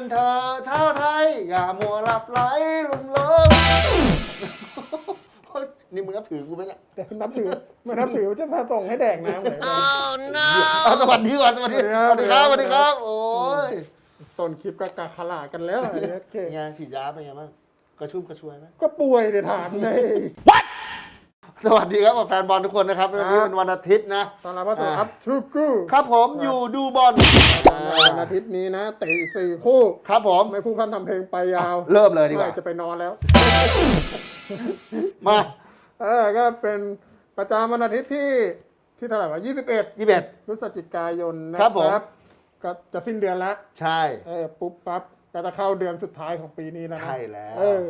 นเธอชาวไทย อย่ามัวหลับไหลลุ่มหลงนี่มึงนับถือกูไหมเนี่ยแต่นับถือไม่นับถือจะมาส่งให้แดกน้ำเลยเอาสวัสดีก่อนสวัสดีสวัสดีครับสวัสดีครับ โอ้ยต้นคลิปก็กาขลาดกันแล้วไอ้โอเคเป็นไงฉีดยาเป็นไงบ้างกระชุ่มกระชวยไหมก็ป่วยเดี๋ยวถามเลย สวัสดีครับแฟนบอลทุกคนนะครับวันนี้ครับเป็นวันอาทิตย์นะ ตอนรับว่าตัวอ่าอัพชูกูครับผมอยู่ดูบอลวันอาทิตย์นี้นะเตะอีกสี่คู่ครับผมไม่พูดพันทำเพลงไปยาว เริ่มเลยดีกว่าไม่จะไปนอนแล้ว มาเออก็เป็นประจำวันอาทิตย์ที่ที่เท่าไหร่วะ21ยี่สิบเอ็ดพฤศจิกายนนะครับผมก็จะสิ้นเดือนแล้ว ใช่เออปุ๊บปั๊บก็จะเข้าเดือนสุดท้ายของปีนี้แล้วนะใช่แล้วเออ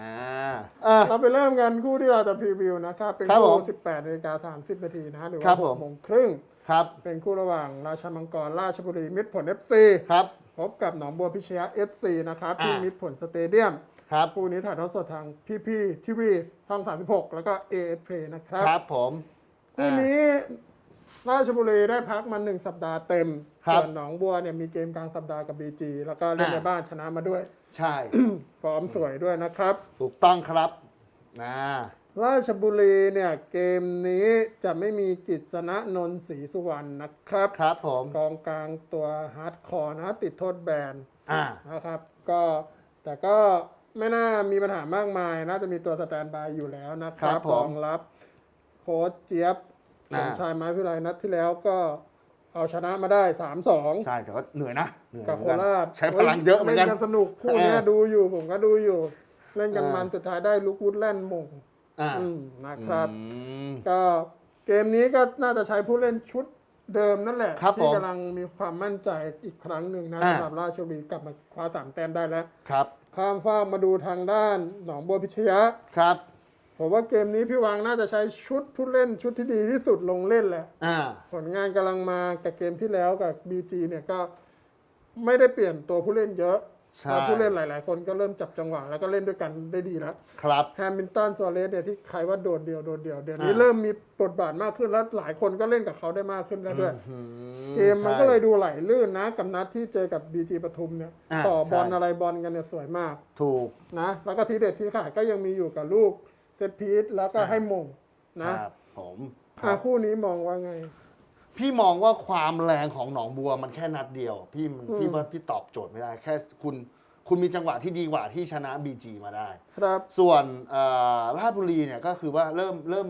อ่าอ่าเราไปเริ่มกันคู่ที่เราจะพรีวิวนะครับ เป็นครับผคู่ม18นาฬิกา30นาทีนะหรือครัว่าบผม 6โมงครึ่ง ครับเป็นคู่ระหว่างราชมังกรราชบุรีมิตรผล FC ครับ พบกับหนองบัวพิชยะ FC นะครับอ่าที่มิตรผลสเตเดียมครับ คู่นี้ถ่ายทอดสดทางพีพีทีวีช่อง36 แล้วก็ AS Play นะครับ ครับผม คู่นี้ ราชบุรีได้พักมาหนึ่งสัปดาห์เต็มครับ ส่วนหนองบัวเนี่ยมีเกมกลางสัปดาห์กับ BG แล้วก็เล่นอ่าในบ้านชนะมาด้วย ใช่ ฟอร์มสวยด้วยนะครับ ถูกต้องครับนะราชบุรีเนี่ยเกมนี้จะไม่มีกิษณะนนท์ศรีสุวรรณนะครับครับผมกองกลางตัวฮาร์ดคอร์นะติดโทษแบนอ่า นะครับ ก็แต่ก็ไม่น่ามีปัญหามากมาย น่าจะมีตัวสแตนบายอยู่แล้วนะคครัรับบผม รองรับโค้ชเจี๊ยบ สอ่ามชายไม้พิไลนัดที่แล้วก็เอาชนะมาได้3-2ใช่แต่ก็เหนื่อยนะเหนื่อยกับเหโคมือนกันราชใช้พลังเยอะเหมือนกันล่นกันสนุกคู่เนี้ยเออดูอยู่ผมก็ดูอยู่ เล่นกันเออมันสุดท้ายได้ลูกวุดแล่นมงอ่าอืมนะครับอืมก็เกมนี้ก็น่าจะใช้ผู้เล่นชุดเดิมนั่นแหละครับที่ผมกำลังมีความมั่นใจอีกครั้งหนึ่งนะอ่าสำหรับราชบุรีกลับมาคว้าสามแต้มได้แล้วครับข้ามฟากมาดูทางด้านหนองบัวพิชยะครับ ผมว่าเกมนี้พี่วังน่าจะใช้ชุดผู้เล่นชุดที่ดีที่สุดลงเล่นแหละอ่า ผลงานกำลังมากับเกมที่แล้วกับ BG เนี่ยก็ไม่ได้เปลี่ยนตัวผู้เล่นเยอะใช่ แล้วผู้เล่นหลาย ๆ คนก็เริ่มจับจังหวะแล้วก็เล่นด้วยกันได้ดีแล้ว ครับ แฮมิลตันโซเลสเนี่ยที่ใครว่าโดดเดี่ยวโดดเดี่ยวเดี๋ยวนี้อ่า เริ่มมีบทบาทมากขึ้นแล้วหลายคนก็เล่นกับเขาได้มากขึ้นแล้วด้วย อืเกมมันก็เลยดูไหลลื่นนะ กับนัดที่เจอกับ BG ปทุมเนี่ยอ่าต่อบอลใช่ อะไรบอลกันเนี่ยสวยมากถูก นะ แล้วก็ทีเด็ดที่ขาดก็ยังมีอยู่กับลูก เซตพีทแล้วก็อ่าให้มงนะครับผมคอะรับคู่นี้มองว่าไง พี่มองว่าความแรงของหนองบัวมันแค่นัดเดียว พี่มันอืม พี่ว่าพี่ตอบโจทย์ไม่ได้ แค่คุณคุณมีจังหวะที่ดีกว่าที่ชนะบีจีมาได้ ครับ ส่วนเอ่อราชบุรีเนี่ยก็คือว่าเริ่มเริ่ม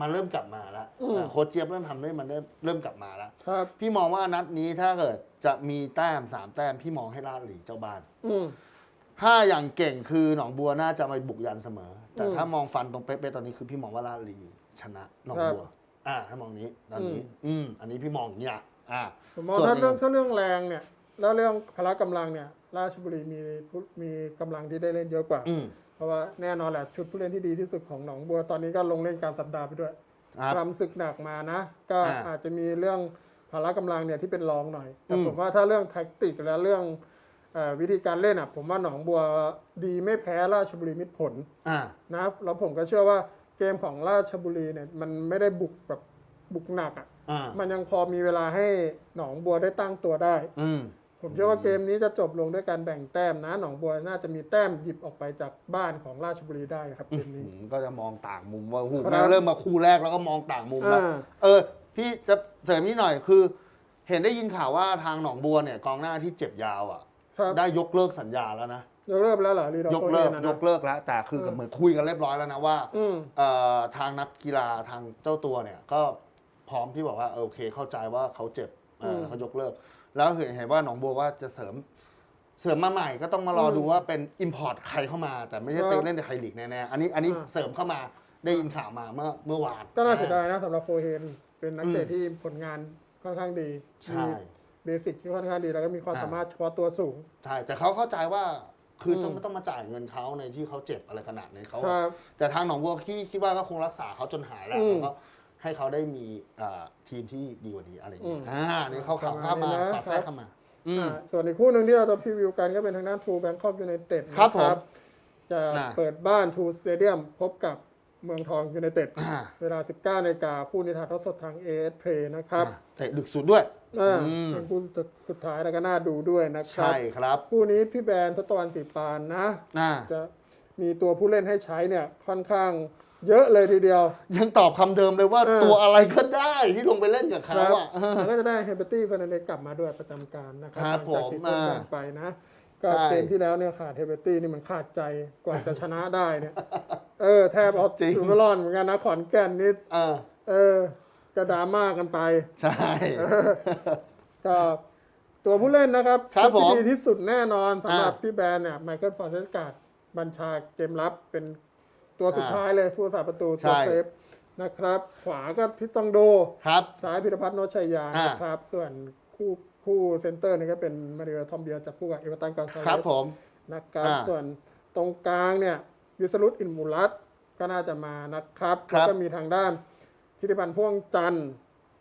มันเริ่มกลับมาแล้วอืม อ่าโค้ชเจี๊ยบเริ่มทำได้มันได้เริ่มกลับมาแล้ว ครับ พี่มองว่านัดนี้ถ้าเกิดจะมีแต้มสามแต้มพี่มองให้ราชบุรีเจ้าบ้าน อืม ถ้าอย่างเก่งคือหนองบัวน่าจะมาบุกยันเสมอ แต่อืมถ้ามองฟันตรงเป๊ะๆตอนนี้คือพี่มองว่าราชบุรีชนะหนองครับบัว อ่า ถ้ามองนี้ตอนนี้ อืมอันนี้พี่มองอย่างนี้อะอ่าผมมองส่วนถ้าเรื่องหนึ่งถ้าเรื่องแรงเนี่ย แล้วเรื่องพละกำลังเนี่ย ราชบุรีมีผู้มีกำลังที่ได้เล่นเยอะกว่า อืมเพราะว่าแน่นอนแหละชุดผู้เล่นที่ดีที่สุดของหนองบัวตอนนี้ก็ลงเล่นกลารสัปดาห์ไปด้วยครับ ทำศึกหนักมานะ ก็อ่าอาจจะมีเรื่องพละกำลังเนี่ยที่เป็นรองหน่อยแต่อืม ผมว่าถ้าเรื่องแท็กติกและเรื่องเอ่อ วิธีการเล่นอะผมว่าหนองบัวดีไม่แพ้ราชบุรีมิตรผลอ่านะครับแล้วผมก็เชื่อว่าเกมของราชบุรีเนี่ยมันไม่ได้บุกแบบบุกหนักอะอ่ามันยังพอมีเวลาให้หนองบัวได้ตั้งตัวได้ อืมผมเชื่อว่าเกมนี้จะจบลงด้วยการแบ่งแต้มนะ หนองบัวน่าจะมีแต้มหยิบออกไปจากบ้านของราชบุรีได้ครับเกมนี้อืมก็จะมองต่างมุมว่าหูครับแม่งเริ่มมาคู่แรกแล้วก็มองต่างมุมแล้วอ่าเออพี่จะเสริมนิดหน่อยคือ เห็นได้ยินข่าวว่าทางหนองบัวเนี่ยกองหน้าที่เจ็บยาวอะ ครับได้ยกเลิกสัญญาแล้วนะ ยกเลิกแล้วเหรอรีดอยกเลิกนะยกเลิกแล้ว แต่คือกับเหมือนคุยกันเรียบร้อยแล้วนะว่าอืมเอ่อทางนักกีฬาทางเจ้าตัวเนี่ย ก็พร้อมที่บอกว่าเออโอเคเข้าใจว่าเขาเจ็บเออมเขายกเลิก แล้วเห็นเห็นว่าหนองบัวว่าจะเสริม เสริมมาใหม่ก็ต้องมารออมดูว่าเป็นอิมพอร์ตใครเข้ามา แต่ไม่ใช่ครับเตะเล่นในไทยลีกแน่ๆอันนี้อันนี้อ่าเสริมเข้ามาได้ยินข่าวมาเมื่อเมื่อวาน ก็น่าเสียดายนะสำหรับโฟเฮนเป็นนักเตะอืมที่ผลงานค่อนข้างดีใช่ มี เบสิกที่ค่อนข้างดีแล้วก็มีความอ่าสามารถเฉพาะตัวสูง ใช่แต่เขาเข้าใจว่าคือต้องอืมไม่ต้องมาจ่ายเงินเขาในที่เขาเจ็บอะไรขนาดนี้เขาครับแต่ทางหนองบัวคิดคิดว่าก็คงรักษาเขาจนหายแล้วอืมแล้วก็ให้เขาได้มีเอ่อทีมที่ดีกว่านี้อะไรอย่างเงี้ยอืมอ่านี่เขาข่าวประเข้ามามาณนี้นะ สอดแทรกเข้ามาอืม อ่าส่วนอีกคู่หนึ่งที่เราจะพรีวิวกันก็เป็นทางด้านทูแบงคอกยูไนเต็ดครับผมจะน่ะ เปิดบ้านทูสเตเดียมพบกับ เมืองทองยูไนเต็ดอ่า เวลา 19นาฬิกาคู่นี้ถ่ายทอดสดทาง AS Play นะครับอ่าเตะดึกสุดด้วย อ่าอืม เป็นคู่สุดท้ายแล้วก็น่าดูด้วยนะครัใช่ครับคู่นี้พี่แบรนด์ทศตวรรณสีปานนะ อ่าจะมีตัวผู้เล่นให้ใช้เนี่ยค่อนข้างเยอะเลยทีเดียว ยังตอบคำเดิมเลยว่าเออ ตัวอะไรก็ได้ที่ลงไปเล่นกับเขาครับอะเออแล้วก็จะได้เฮเบอร์ตี้เฟรนันเดสกลับมาด้วยประจำการนะครัครับหลังจากที่ผมต้นอ่าการไปนะ ก็ใช่ เกมที่แล้วเนี่ยขาดเฮเบอร์ตี้นี่มันขาดใจกว่าจะชนะได้เนี่ย เออแทบเอาจริงถึงไม่รอดเหมือนกันนะขอนแก่นนี่เออเออก็ดราม่ากันไป ใช่ ก็ตัวผู้เล่นนะครับครับที่ผมดีที่สุดแน่นอนสำหรับอ่าพี่แบรนด์เนี่ยไมเคิลฟอร์เซสการ์ดบัญชาเกมรับเป็นตัวสุดอ่าท้ายเลยผู้สาประตูใช่ ตัวเซฟนะครับ ขวาก็พิต้องโด ครับ ซ้ายพิรพัฒน์โนชชัยยาอ่า นะครับ ส่วน คู่คู่เซนเตอร์นี่ก็เป็นมาริโอทอมเบียจับคู่กับเอเวอร์ตันกอนซาเลครับสผมนะครับอ่าส่วนตรงกลางเนี่ยวิสรุตอินมูรัตก็น่าจะมานะครับครัแล้วบก็มีทางด้านธิติพันธ์พ่วงจันทร์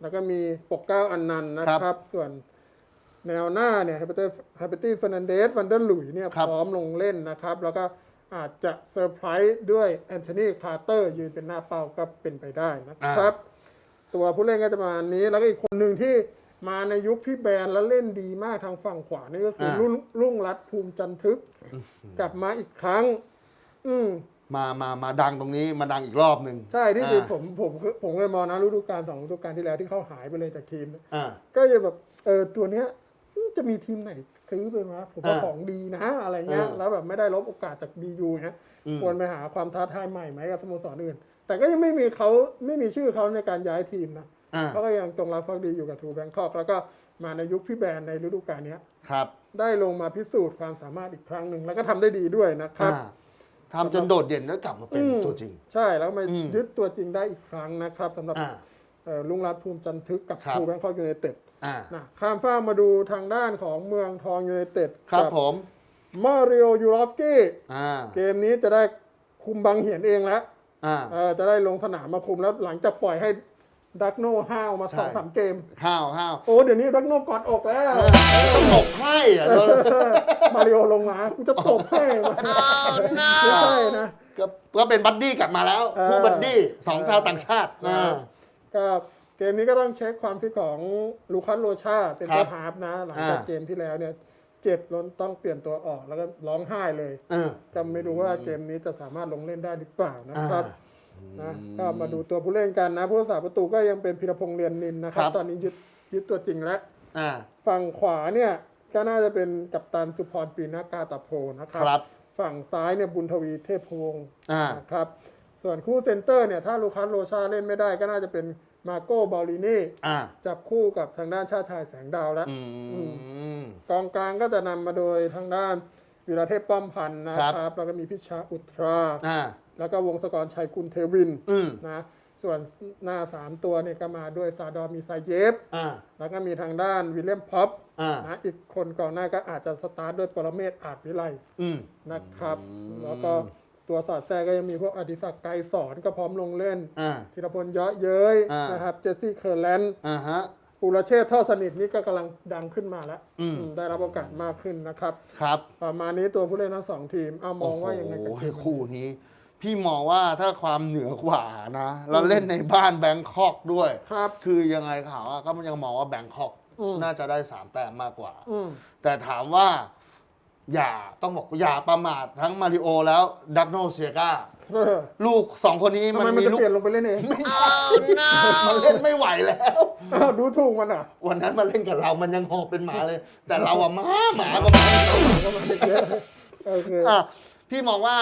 แล้วก็มีปกเกล้าอันนันต์นะคครัรับบส่วนแนวหน้าเนี่ยฮ a เปเตอร์ฮ a เปตี้เฟอร์นันเดสวันเดอร์หลุยเนี่ยครับพร้อมลงเล่นนะครับ แล้วก็อาจจะเซอร์ไพรส์ด้วยแอนโทนีคาร์เตอร์ยืนเป็นหน้าเป้าก็เป็นไปได้นะครับ ตัวผู้เล่นก็จะประมาณนี้แล้วก็อีกคนหนึ่งที่ มาในยุคพี่แบนแล้วเล่นดีมากทางฝั่งขวานี่ก็คืออา รุ่งรุ่งรัตน์ภูมิจันทึก กลับมาอีกครั้ง อืม มามามาดังตรงนี้มาดังอีกรอบหนึ่งใช่ที่จริงอ่าผมผมผมเคยมองนะฤดูกาลสองฤดูกาลที่แล้วที่เขาหายไปเลยจากทีม อ่า ก็จะแบบเออตัวเนี้ยจะมีทีมไหนซื้อไปวะผมว่าอ่าของดีนะ อะไรเงี้ยอ่าแล้วแบบไม่ได้ลบโอกาสจากบียูเนี้ยอืม ควรไปหาความท้าทายใหม่ไหมกับสโมสรอื่น แต่ก็ยังไม่มีเขาไม่มีชื่อเขาในการย้ายทีมนะอ่า เขาก็ยังจงรักภักดีอยู่กับทูแบงคอกแล้วก็มาในยุคพี่แบรนด์ในฤดูกาลเนี้ยครับ ได้ลงมาพิสูจน์ความสามารถอีกครั้งหนึ่งแล้วก็ทำได้ดีด้วยนะครับอ่าทำจนโดดเด่นแล้วกลับมาเป็นอืมตัวจริง ใช่แล้วมาอืมยึดตัวจริงได้อีกครั้งนะครับสำหรับอ่าเอ่อลุงรัตน์ภูมิจันทึกกับครับทูแบงคอกยูไนเต็ดอ่านะข้ามฟ้ากมาดูทางด้านของเมืองทองยูไนเต็ดครับผมมาริโอยูรอฟสกี้อ่าเกมนี้จะได้คุมบังเหียนเองแล้วอ่าเออจะได้ลงสนามมาคุมแล้วหลังจากปล่อยให้ ดักโน่ห้าวมาใช่ สองสามเกมข้าวข้าวโอ้เดี๋ยวนี้ดักโน่กอดอกแล้วต้องหลบให้อะมาริโอลงมากูจะตบให้ไม่ใช่นะ ก็ก็เป็นบัดดี้กลับมาแล้ว เออ คู่บัดดี้สองชาวต่างชาติอ่าอ่าก็เกมนี้ก็ต้องเช็คความฟิตของลูคัสโรชาเป็นครัตัวบฮาร์ฟนะ หลังจากอ่า เกมที่แล้วเนี่ยเจ็บล้นต้องเปลี่ยนตัวออกแล้วก็ร้องไห้เลยเออก็ไม่รู้ว่าเกมนี้จะสามารถลงเล่นได้หรือเปล่านะครับ อ่า นะก็มาดูตัวผู้เล่นกันนะผู้รักษาประตูก็ยังเป็นพิรพงษ์เรียนนินนะครับ ครับตอนนี้ยึดยึดตัวจริงแล้วอ่าฝั่งขวาเนี่ยก็น่าจะเป็นกัปตันสุพรปีนากาตาโพนะครัครับ ฝั่งซ้ายเนี่ยบุญทวีเทพพวงศ์อ่า นะครับ ส่วนคู่เซนเตอร์เนี่ยถ้าลูคัสโรชาเล่นไม่ได้ก็น่าจะเป็นมาโก้บาลินีอ่าจับคู่กับทางด้านชาติชายแสงดาวแล้ว อืม กองกลางก็จะนำมาโดยทางด้านวีระเทพป้อมพันธ์นะครับ แล้วก็มีพิชาอุตรา อ่า แล้วก็วงศกรชัยกุลเทวินอืมนะส่วนหน้าสามตัวเนี่ยก็มาด้วยซาดอร์มีไซเยฟอ่าแล้วก็มีทางด้านวิลเลียมพ็อปอ่านะอีกคนก่อนหน้าก็อาจจะสตาร์ทด้วยปรเมศอาจวิไลอืมนะครับอืมแล้วก็ตัวสอดแทรกก็ยังมีพวกอดิศักดิ์ไกรสอนก็พร้อมลงเล่นอ่าธีรพลเยาะเย้ยอ่านนะครับ เจสซี่เคอร์แลนด์อ่าฮะปุรเชษฐ์ท่อสนิทนี่ก็กำลังดังขึ้นมาแล้วอืมอืมได้รับโอกาสมากขึ้นนะครับ ครับ ประมาณนี้ตัวผู้เล่นทั้งสองทีมเอามองว่ายังไงกับโอ้เกโหมคู่นี้ พี่มองว่าถ้าความเหนือกว่านะแล้วเล่นในบ้านแบงคอกด้วย ครับ คือยังไงข่าวอะก็มันยังมองว่าแบงคอกอืม น่าจะได้สามแต้มมากกว่า อืม แต่ถามว่า อย่าต้องบอกอย่าประมาททั้งมาริโอแล้วดักโนเซียกาเออลูกสองคนนี้ทำมันไมมันมีจะลูก เปลี่ยนลงไปเล่นเองไม่ใช่มันเล่นไม่ไหวแล้ว อ้าวดูถูกมันอะวันนั้นมาเล่นกับเรามันยังหอบเป็นหมาเลย แต่เราอะหมาหมาก็หมาก็มันเยอะโอเค อะพี่มองว่า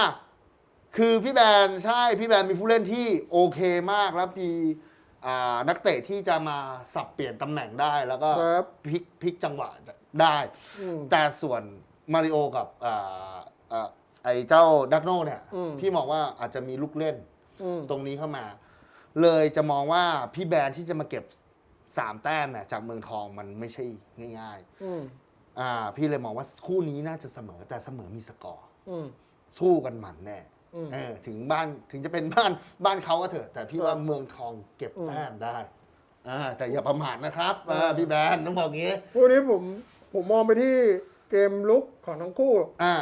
คือพี่แบนใช่พี่แบนมีผู้เล่นที่โอเคมากแล้วมีอ่านักเตะที่จะมาสับเปลี่ยนตำแหน่งได้แล้วก็ครับ พลิกพลิกจังหวะได้ อืม แต่ส่วนมาริโอกับอ่าอ่าไอ้เจ้าดักโน่เนี่ย อืม พี่มองว่าอาจจะมีลูกเล่นอืมตรงนี้เข้ามา เลยจะมองว่าพี่แบนที่จะมาเก็บสามแต้มเนี่ยจากเมืองทองมันไม่ใช่ง่ายอืมๆอ่าพี่เลยมองว่าคู่นี้น่าจะเสมอแต่เสมอมีสกอร์ อืมสู้กันมันแน่อืม เออถึงบ้านถึงจะเป็นบ้านบ้านเขาก็เถอะ แต่พี่ว่าครับเมืองทองเก็บอืมแต้มได้อ่าแต่อย่าประมาทนะครับเอออ่าพี่แบนต้องบอกงี้คู่นี้ผมผมมองไปที่เกมลุกของทั้งคู่อ่า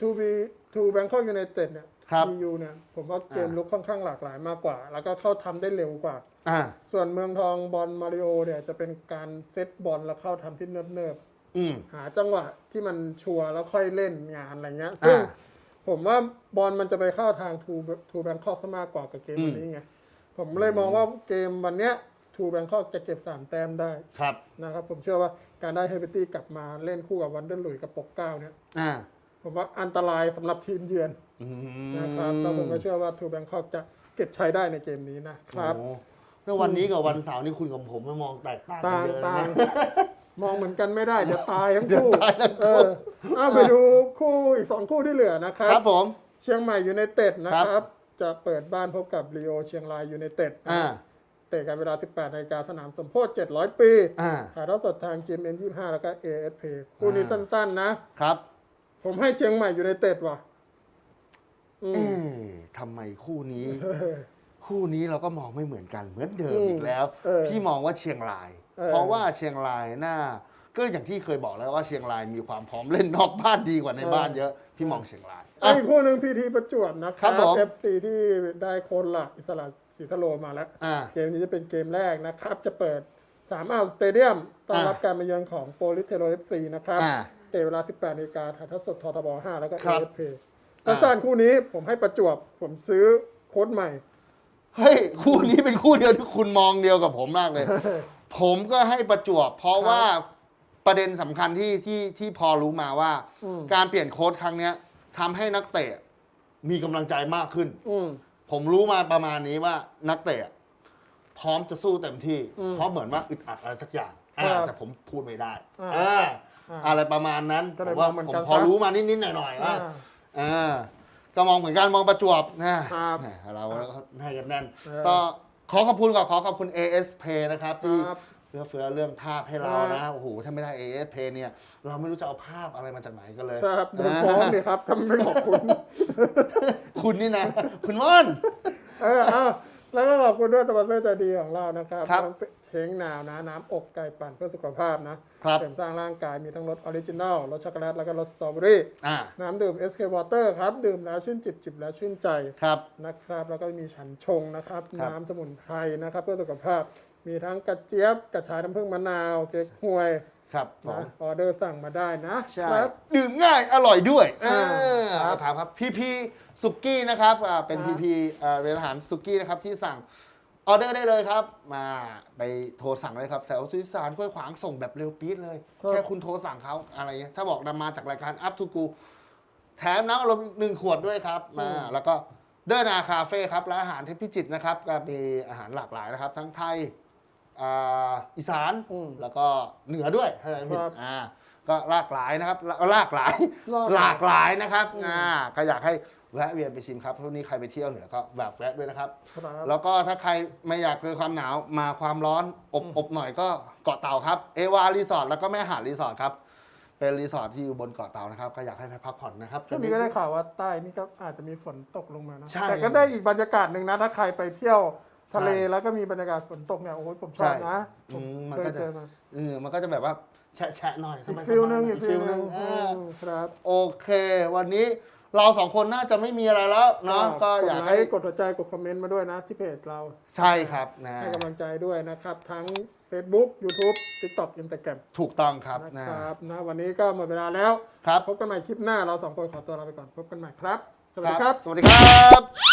ทูบีทูแบงคอกยูไนเต็ดเนี่ยครับ EU เนี่ยผมว่าเกมอ่าลุกค่อนข้างหลากหลายมากกว่า แล้วก็เข้าทำได้เร็วกว่าอ่า ส่วนเมืองทองบอลมาริโอเนี่ยจะเป็นการเซตบอลแล้วเข้าทำที่เนิบอืมๆหาจังหวะที่มันชัวร์แล้วค่อยเล่นงานอะไรเงี้ยซึ่งอ่า ผมว่าบอลมันจะไปเข้าทางทูทูแบงคอกซะมากกว่ากับเกมอืมวันนี้ไงผมเลยมองว่าเกมวันเนี้ยทูแบงคอกจะเก็บสามแต้มได้ครับนะครับ ผมเชื่อว่าการได้เฮเบตี้กลับมาเล่นคู่กับวันเดอร์หลุยส์กับปกเกล้าเนี่ยอ่าผมว่าอันตรายสำหรับทีมเยือนอืมนะครับแล้วผมก็เชื่อว่าทูแบงคอกจะเก็บใช้ได้ในเกมนี้นะครับโอ้แล้ววันนี้กับวันเสาร์นี่คุณกับผมไม่มองแตกต่างกันต่างเยอะต่างนะ มองเหมือนกันไม่ได้เดี๋ยวตายทั้งเดี๋ยวคู่ตายทั้งคู่ เออเอาไปดูคู่อีกสองคู่ที่เหลือนะครัครับบผม เชียงใหม่ยูไนเต็ดนะคครัรับ บ จะเปิดบ้านพบกับลีโอเชียงรายยูไนเต็ดอ่า เตะกันเวลา 18นาฬิกาสนามสมโพธิ700 ปีอ่า ถ่ายทอดสดทาง GMM 25 แล้วก็ ASP คู่นี้สั้นๆนะ ครับ ผมให้เชียงใหม่ยูไนเต็ดว่ะอืม เอ๊ะทำไมคู่นี้ คู่นี้เราก็มองไม่เหมือนกันเหมือนเดิมอืมอีกแล้วเออพี่มองว่าเชียงราย เออ เพราะว่าเชียงรายน่าก็อย่างที่เคยบอกแล้วว่าเชียงรายมีความพร้อมเล่นนอกบ้านดีกว่าในบ้านเยอะพี่มองเชียงรายอะ อีกคู่หนึ่งพีทีประจวบนะคครัรับบผม FC ที่ได้โคนหลักอิสระศรีทะโลมาแล้ว อ่า เกมนี้จะเป็นเกมแรกนะครับ จะเปิด3อ่าวสเตเดียมต้อนรับอ่าการมาเยือนของโปลิเทโรเอฟซีนะครับ อ่าเตะเวลา 18นาฬิกาถ่ายทอดสดททบ 5 แล้วก็ ครับ AFP อ่า สั้นๆคู่นี้ผมให้ประจวบ ผมซื้อโค้ดใหม่ เฮ้ยคู่นี้เป็นคู่เดียวที่คุณมองเดียวกับผมมากเลย ผมก็ให้ประจวบ เพราะว่าประเด็นสำคัญที่ที่ที่พอรู้มาว่า อืม การเปลี่ยนโค้ชครั้งเนี้ยทำให้นักเตะมีกำลังใจมากขึ้น อืม ผมรู้มาประมาณนี้ว่านักเตะพร้อมจะสู้เต็มที่ อืมเพราะเหมือนว่าอึดอัดอะไรสักอย่างอ่าครับแต่ผมพูดไม่ได้อ่าอ่าอ่าอะไรประมาณนั้นก็ผเลยมว่ามองเหมือนผมกันพอซะ รู้มานิดๆหน่อยๆอ่าว่าอ่า ก็มองเหมือนกันมองประจวบนะครับแหมเราให้กันแน่นเออก็ขอขอบคุณก่อนขอขอบคุณ AS Pay นะครับที่ครับเอื้อเฟื้อเรื่องภาพให้เราครันะบโอ้โหถ้าไม่ได้ AS Pay เนี่ย เราไม่รู้จะเอาภาพอะไรมาจากไหนกันเลยครับโดนฟ้องดิครับทำไม่ขอบคุณ คุณนี่นะ คุณม่อน เออเอา แล้วก็ขอบคุณด้วยสปอนเซอร์ใจดีของเรานะครับครับน้ำเช้งนาวนะน้ำอบไก่ปั่นเพื่อสุขภาพนะครับเสริมสร้างร่างกายมีทั้งรสออริจินัลรสช็อกโกแลตแล้วก็รสสตรอเบอรี่อ่าน้ำดื่ม SK Water ครับ ดื่มแล้วชื่นจิบจิบแล้วชื่นใจครับนะครับ แล้วก็มีฉันชงนะครับ ครับ น้ำสมุนไพรนะครับ เพื่อสุขภาพ มีทั้งกระเจี๊ยบกระชายน้ำผึ้งมะนาวเก๊กฮวย ครับผมนะออเดอร์สั่งมาได้นะใช่ครับ ดื่มง่ายอร่อยด้วยอ่าเออครับครับครับพีพีสุกี้นะครับอ่าเป็นครับ พีพีเป็นอาหารสุกี้นะครับที่สั่งออเดอร์ได้เลยครับ มาไปโทรสั่งเลยครับแถวสุสานห้วยขวางส่งแบบเร็วปี๊ดเลย แค่คุณโทรสั่งเขาอะไรเงี้ยถ้าบอกนำมาจากรายการ Up to Go แถมน้ำอารมณ์อีกหนึ่งขวดด้วยครับมาแล้วก็เดินนาคาเฟ่ครับร้านอาหารที่พิจิตรนะครับก็มีอาหารหลากหลายนะครับ ทั้งไทย อ่าอีสานอืมแล้วก็เหนือด้วยถ้าจำไม่ผิดครับอ่าก็หลากหลายนะครับหลากหลายหลากหลายหลากหลายนะครับอ่าก็อยากให้แวะเวียนไปชิมครับพรุ่งนี้ใครไปเที่ยวเหนือก็แบบแวะด้วยนะครับ ครับแล้วก็ถ้าใครไม่อยากเจอความหนาวมาความร้อนอบอบหน่อยก็เกาะเต่าครับเอวารีสอร์ทแล้วก็แม่หาดรีสอร์ทครับเป็นรีสอร์ทที่อยู่บนเกาะเต่านะครับก็อยากให้ไปพักผ่อนนะครับ ช่วงนี้ก็ได้ข่าวว่าใต้นี่ก็อาจจะมีฝนตกลงมานะ ใช่ แต่ก็ได้อีกบรรยากาศหนึ่งนะ ถ้าใครไปเที่ยว ทะเลใช่แล้วก็มีบรรยากาศฝนตกเนี่ยโอ้ยผมชอบใช่นะอืมมันเคยก็จะเจอมาเออมันก็จะแบบว่าแฉะแฉะๆหน่อยสอีกบายๆฟิลหนึงหน่อีอยกฟิลหนึงเอออืมครับโอเค วันนี้เราสองคนน่าจะไม่มีอะไรแล้วเนาะก็อยากดไลให้ค์กดหัวใจกดคอมเมนต์มาด้วยนะที่เพจเราใช่ครับนะให้กำลังใจด้วยนะครับ ทั้ง Facebook YouTube TikTok Instagram ถูกต้องครับนะนะครับนะวันนี้ก็หมดเวลาแล้วครับพบกันใหม่คลิปหน้าเราสองคนขอตัวลาไปก่อนพบกันใหม่ครับ สวัสคดีรับครับ สวัสดีครับ